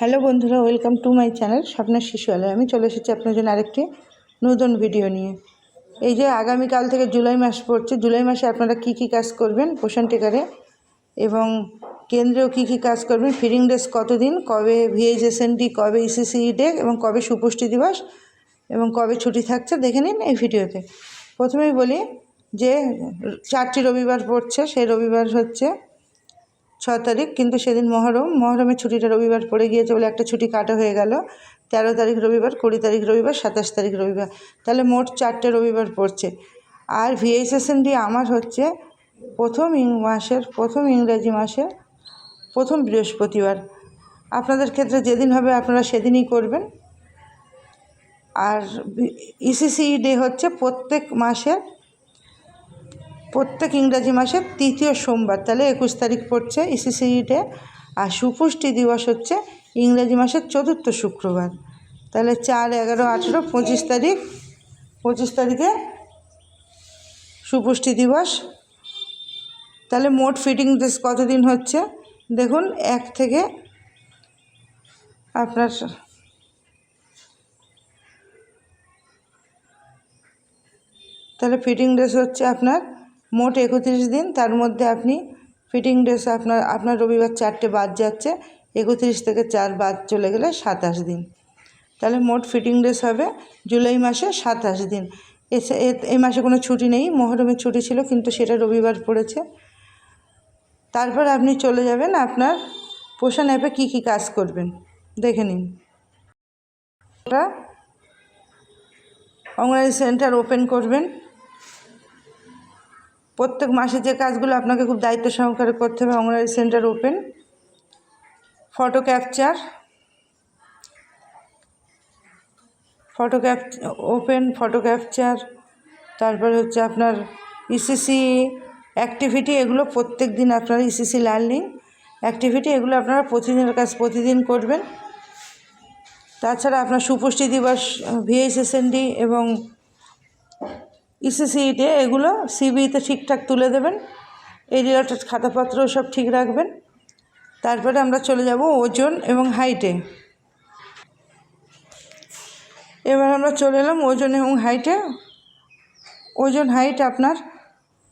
Hello বন্ধুরা, welcome to my channel স্বপ্নের শিশুয়ালয়। আমি চলে এসেছি আপনার জন্য আরেকটি নতুন ভিডিও নিয়ে। এই যে আগামীকাল থেকে জুলাই মাস পড়ছে, জুলাই মাসে আপনারা কি কি কাজ করবেন পোষণ টিকারে? এবং কেন্দ্রেও কি কি কাজ করবেন? ফিডিং ডেস কতদিন? কবে ভিএইচএসএনডি কবে ইসিসিই ডে, এবং কবে সুপুষ্টি দিবস, এবং কবে ছুটি থাকছে, দেখে নিন এই ভিডিওতে। প্রথমেই বলি যে চারটি রবিবার পড়ছে, সেই রবিবার হচ্ছে ছ তারিখ, কিন্তু সেদিন মহরম। মহরমের ছুটিটা রবিবার পড়ে গিয়েছে বলে একটা ছুটি কাটা হয়ে গেল। তেরো তারিখ রবিবার, কুড়ি তারিখ রবিবার, সাতাশ তারিখ রবিবার। তাহলে মোট চারটে রবিবার পড়ছে। আর ভিএইচএসএনডি আমার হচ্ছে প্রথম ইং মাসের, প্রথম ইংরাজি মাসের প্রথম বৃহস্পতিবার। আপনাদের ক্ষেত্রে যেদিন হবে আপনারা সেদিনই করবেন। আর ইসিসি ডে হচ্ছে প্রত্যেক মাসের প্রত্যেক ইংরাজি মাসের তৃতীয় সোমবার, তাহলে একুশ তারিখ পড়ছে ইসিসি ডে আর সুপুষ্টি দিবস হচ্ছে ইংরাজি মাসের চতুর্থ শুক্রবার, তাহলে চার, এগারো, আঠেরো, পঁচিশ তারিখ, পঁচিশ তারিখে সুপুষ্টি দিবস। তাহলে মোট ফিটিং ডেস কতদিন হচ্ছে? দেখুন, এক থেকে আপনার তাহলে ফিটিং ড্রেস হচ্ছে আপনার মোট একত্রিশ দিন, তার মধ্যে আপনি ফিটিং ড্রেস আপনার আপনার রবিবার চারটে বাদ যাচ্ছে, একত্রিশ থেকে চার বাদ চলে গেলে সাতাশ দিন। তাহলে মোট ফিটিং ড্রেস হবে জুলাই মাসে সাতাশ দিন। এসে এই মাসে কোনো ছুটি নেই মহরমের ছুটি ছিল, কিন্তু সেটা রবিবার পড়েছে। তারপর আপনি চলে যাবেন আপনার পোষণ অ্যাপে কী কী কাজ করবেন, দেখে নিন। অঙ্গনারী সেন্টার ওপেন করবেন। প্রত্যেক মাসে যে কাজগুলো আপনাকে খুব দায়িত্ব সহকারে করতে হবে Anganwadi centre open, photo capture, photo cap, open, photo capture, তারপরে হচ্ছে আপনার ইসিসি অ্যাক্টিভিটি এগুলো প্রত্যেক দিন আপনার ইসিসি লার্নিং অ্যাক্টিভিটি এগুলো আপনারা প্রতিদিনের কাজ প্রতিদিন করবেন। তাছাড়া আপনার সুপুষ্টি দিবস ভিএইচএসএনডি এবং ইসিসিইতে এগুলো সিবিইতে ঠিকঠাক তুলে দেবেন। এই রিলেটেড খাতাপত্র সব ঠিক রাখবেন। তারপরে আমরা চলে যাব ওজন এবং হাইটে। এবার আমরা চলে এলাম ওজন এবং হাইটে। ওজন, হাইট আপনার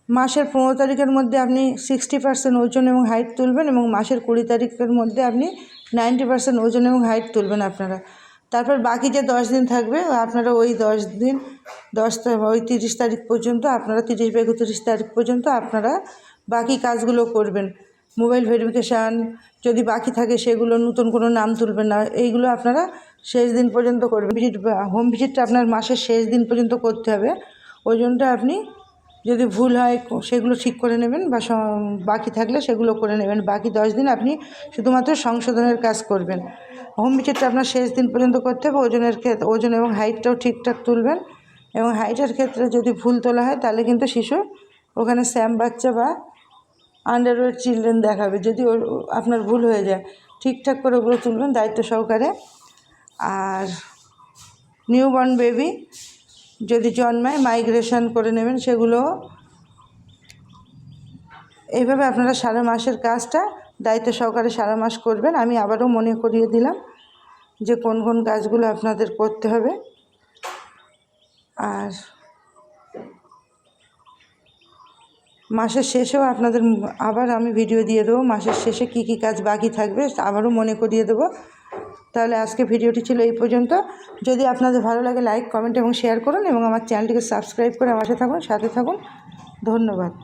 মাসের পনেরো তারিখের মধ্যে আপনি সিক্সটি পার্সেন্ট ওজন এবং হাইট তুলবেন এবং মাসের কুড়ি তারিখের মধ্যে আপনি নাইনটি পার্সেন্ট ওজন এবং হাইট তুলবেন আপনারা। তারপর বাকি যে দশ দিন থাকবে, আপনারা ওই দশ দিন, দশ ওই তিরিশ তারিখ পর্যন্ত, আপনারা তিরিশ বা একত্রিশ তারিখ পর্যন্ত আপনারা বাকি কাজগুলো করবেন। মোবাইল ভেরিফিকেশান যদি বাকি থাকে, সেগুলো নতুন কোনো নাম তুলবেন না, এইগুলো আপনারা শেষ দিন পর্যন্ত করবেন। ভিজিট হোম ভিজিটটা আপনার মাসের শেষ দিন পর্যন্ত করতে হবে। ওই জন্যটা আপনি যদি ভুল হয় সেগুলো ঠিক করে নেবেন বা বাকি থাকলে সেগুলো করে নেবেন। বাকি দশ দিন আপনি শুধুমাত্র সংশোধনের কাজ করবেন। হোম ভিজিটটা আপনার শেষ দিন পর্যন্ত করতে হবে। ওজনের ক্ষেত্রে ওজন এবং হাইটটাও ঠিকঠাক তুলবেন। এবং হাইটের ক্ষেত্রে যদি ভুল তোলা হয়, তাহলে কিন্তু শিশু ওখানে স্যাম বাচ্চা বা আন্ডারওয়েট চিলড্রেন দেখাবে। যদি আপনার ভুল হয়ে যায়, ঠিকঠাক করে ওগুলো তুলবেন দায়িত্ব সহকারে। আর নিউবর্ন বেবি যদি জন্মায় মাইগ্রেশন করে নেবেন, সেগুলো এইভাবে আপনারা সারা মাসের কাজটা দায়িত্ব সহকারে সারা মাস করবেন। আমি আবারও মনে করিয়ে দিলাম যে কোন কোন কাজগুলো আপনাদের করতে হবে। আর মাসের শেষেও আপনাদের আবার আমি ভিডিও দিয়ে দেবো। মাসের শেষে কি কি কাজ বাকি থাকবে আবারও মনে করিয়ে দেবো। তাহলে আজকে ভিডিওটি ছিল এই পর্যন্ত। যদি আপনাদের ভালো লাগে লাইক কমেন্ট এবং শেয়ার করুন এবং আমার চ্যানেলটিকে সাবস্ক্রাইব করে আমার সাথে থাকুন সাথে থাকুন। ধন্যবাদ।